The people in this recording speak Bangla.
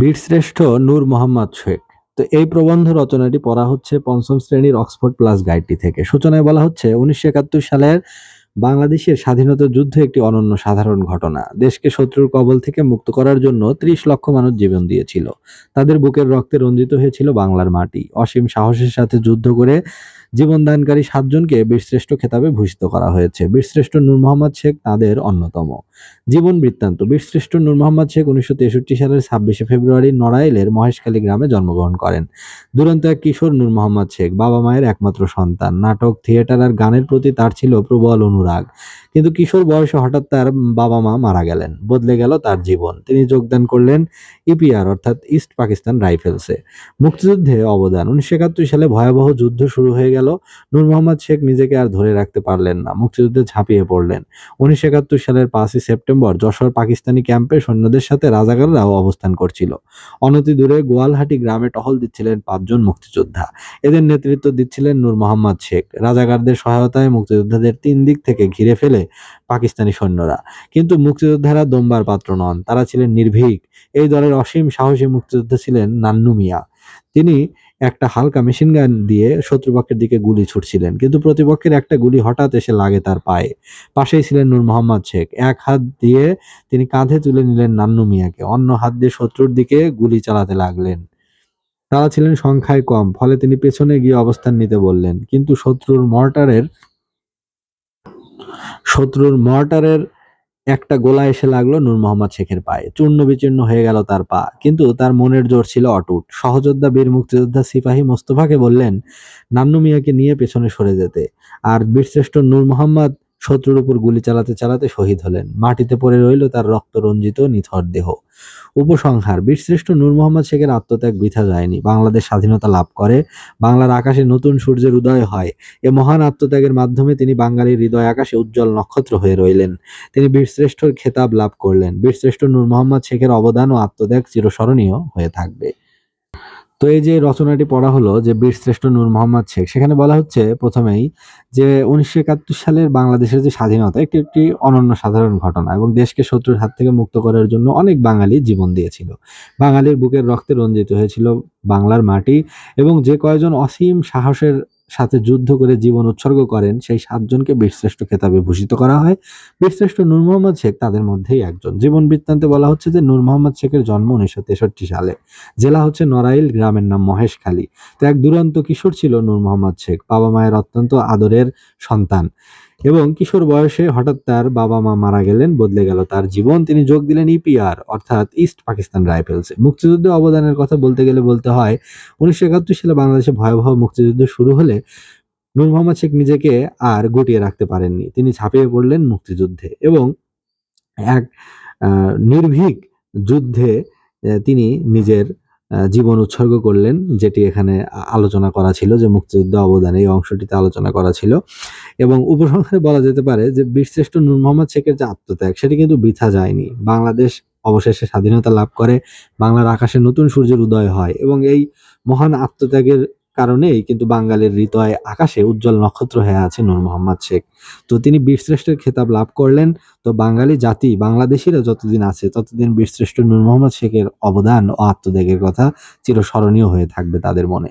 বীরশ্রেষ্ঠ নূর মোহাম্মদ শেখ। তো এই প্রবন্ধ রচনাটি পড়া হচ্ছে পঞ্চম শ্রেণির অক্সফোর্ড প্লাস গাইডটি থেকে। সূচনায় বলা হচ্ছে, উনিশশো একাত্তর সালের বাংলাদেশের স্বাধীনতা যুদ্ধ একটি অনন্য সাধারণ ঘটনা। দেশকে শত্রুর কবল থেকে মুক্ত করার জন্য ত্রিশ লক্ষ মানুষ জীবন দিয়েছিল। তাদের বুকের রক্তে রঞ্জিত হয়েছিল বাংলার মাটি। অসীম সাহসের সাথে যুদ্ধ করে জীবনদানকারী সাতজনকে বীরশ্রেষ্ঠ খেতাবে ভূষিত করা হয়েছে। বীরশ্রেষ্ঠ নূর মোহাম্মদ শেখ তাদের অন্যতম। জীবন বৃত্তান্ত। বীরশ্রেষ্ঠ নূর মোহাম্মদ শেখ উনিশশো তেষট্টি সালের ছাব্বিশে ফেব্রুয়ারি নড়াইলের মহেশখালী গ্রামে জন্মগ্রহণ করেন। দুরন্ত এক কিশোর নূর মোহাম্মদ শেখ বাবা মায়ের একমাত্র সন্তান। নাটক, থিয়েটার আর গানের প্রতি তার ছিল প্রবল অনুরাগ। কিন্তু কিশোর বয়সে হঠাৎ তার বাবা মা মারা গেলেন। বদলে গেল তার জীবন। তিনি যোগদান করলেন ইপিআর, অর্থাৎ ইস্ট পাকিস্তান রাইফেলসে। মুক্তিযুদ্ধে অবদান। উনিশশো একাত্তর সালে ভয়াবহ যুদ্ধ শুরু হয়ে গেল। নূর মোহাম্মদ শেখ নিজেকে আর ধরে রাখতে পারলেন না, মুক্তিযুদ্ধে ঝাঁপিয়ে পড়লেন। উনিশশো একাত্তর সালের পাঁচই সেপ্টেম্বর যশোর পাকিস্তানি ক্যাম্পে সৈন্যদের সাথে রাজাকাররাও অবস্থান করছিল। অনতি দূরে গোয়ালহাটি গ্রামে টহল দিচ্ছিলেন পাঁচজন মুক্তিযোদ্ধা। এদের নেতৃত্ব দিচ্ছিলেন নূর মোহাম্মদ শেখ। রাজাকারদের সহায়তায় মুক্তিযোদ্ধাদের তিন দিক থেকে ঘিরে ফেলে পাকিস্তানি সৈন্যরা। কিন্তু মুক্তিযোদ্ধারা দম্বার পাত্র নন, তারা ছিলেন নির্ভীক। এই দলের অসীম সাহসী মুক্তিযোদ্ধা ছিলেন নান্নু মিয়া। তিনি একটা হালকা মেশিন গান দিয়ে শত্রুপক্ষের দিকে গুলি ছুটছিলেন। কিন্তু প্রতিপক্ষের একটা গুলি হঠাৎ এসে লাগে তার পায়ে। পাশেই ছিলেন নূর মোহাম্মদ শেখ। এক হাত দিয়ে তিনি কাঁধে তুলে নিলেন নান্নু মিয়াকে। অন্য হাত দিয়ে শত্রুর দিকে গুলি চালাতে লাগলেন। তারা ছিলেন সংখ্যায় কম, ফলে তিনি পেছনে গিয়ে অবস্থান নিতে বললেন। কিন্তু শত্রুর মর্টারের শত্রুর মর্টারের একটা গোলা এসে লাগল নূর মোহাম্মদ শেখের পায়ে। চূর্ণ বিচূর্ণ হয়ে গেল তার পা। কিন্তু তার মনের জোর ছিল অটুট। সহযোদ্ধা, বীর মুক্তিযোদ্ধা সিপাহী মোস্তফাকে বললেন, নান্নু মিয়াকে নিয়ে পেছনে সরে যেতে। আর বীরশ্রেষ্ঠ নূর মোহাম্মদ শত্রুর উপর গুলি চালাতে চালাতে শহীদ হলেন। মাটিতে পড়ে রইল তার রক্ত রঞ্জিত নিথর দেহ। উপসংহার, বীরশ্রেষ্ঠ নূর মোহাম্মদ শেখের আত্মত্যাগ বৃথা যায়নি। বাংলাদেশ স্বাধীনতা লাভ করে। বাংলার আকাশে নতুন সূর্যের উদয় হয়। এ মহান আত্মত্যাগের মাধ্যমে তিনি বাঙালির হৃদয় আকাশে উজ্জ্বল নক্ষত্র হয়ে রইলেন। তিনি বীরশ্রেষ্ঠর খেতাব লাভ করলেন। বীরশ্রেষ্ঠ নূর মোহাম্মদ শেখের অবদান ও আত্মত্যাগ চিরস্মরণীয় হয়ে থাকবে। তো এই যে রচনাটি পড়া হলো যে বীরশ্রেষ্ঠ নূর মোহাম্মদ শেখ, সেখানে বলা হচ্ছে প্রথমেই যে উনিশশো একাত্তর সালের বাংলাদেশের যে স্বাধীনতা একটি একটি অনন্য সাধারণ ঘটনা এবং দেশকে শত্রুর হাত থেকে মুক্ত করার জন্য অনেক বাঙালি জীবন দিয়েছিল। বাঙালির বুকের রক্তে রঞ্জিত হয়েছিল বাংলার মাটি এবং যে কয়জন অসীম সাহসের সাথে যুদ্ধ করে জীবন উৎসর্গ করেন, সেই সাতজনকে বীরশ্রেষ্ঠ খেতাবে ভূষিত করা হয়। বীরশ্রেষ্ঠ নূর মোহাম্মদ শেখ তাদের মধ্যেই একজন। জীবন বৃত্তান্তে বলা হচ্ছে যে, নূর মোহাম্মদ শেখের জন্ম উনিশশো তেষট্টি সালে। জেলা হচ্ছে নড়াইল, গ্রামের নাম মহেশখালী। তো এক দুরন্ত কিশোর ছিল নূর মোহাম্মদ শেখ। বাবা মায়ের অত্যন্ত আদরের সন্তান। এবং কিশোর বয়সে হঠাৎ তার বাবা মা মারা গেলেন, বদলে গেল তার জীবন। তিনি যোগ দিলেন ইপিআর অর্থাৎ ইস্ট পাকিস্তান রাইফেলসে মুক্তিযুদ্ধে অবদানের কথা বলতে গেলে বলতে হয়, উনিশশো একাত্তর সালে বাংলাদেশে ভয়াবহ মুক্তিযুদ্ধ শুরু হলে নূর মোহাম্মদ শেখ নিজেকে আর গুটিয়ে রাখতে পারেননি। তিনি ঝাঁপিয়ে পড়লেন মুক্তিযুদ্ধে এবং এক নির্ভীক যুদ্ধে তিনি নিজের জীবন উৎসর্গ করলেন, যেটি এখানে আলোচনা করা ছিল যে মুক্তিযুদ্ধ অবদান, এই অংশটিতে আলোচনা করা ছিল। এবং উপসংহারে বলা যেতে পারে যে বীরশ্রেষ্ঠ নূর মোহাম্মদ শেখের যে আত্মত্যাগ, সেটি কিন্তু বৃথা যায়নি। বাংলাদেশ অবশেষে স্বাধীনতা লাভ করে, বাংলার আকাশে নতুন সূর্যের উদয় হয় এবং এই মহান আত্মত্যাগের কারণেই কিন্তু বাঙালির হৃদয় আকাশে উজ্জ্বল নক্ষত্র হয়ে আছে নূর মোহাম্মদ শেখ। তো তিনি বীরশ্রেষ্ঠের খেতাব লাভ করলেন। তো বাঙালি জাতি, বাংলাদেশিরা যতদিন আছে, ততদিন বীরশ্রেষ্ঠ নূর মোহাম্মদ শেখের অবদান ও আত্মত্যাগের কথা চিরস্মরণীয় হয়ে থাকবে তাদের মনে।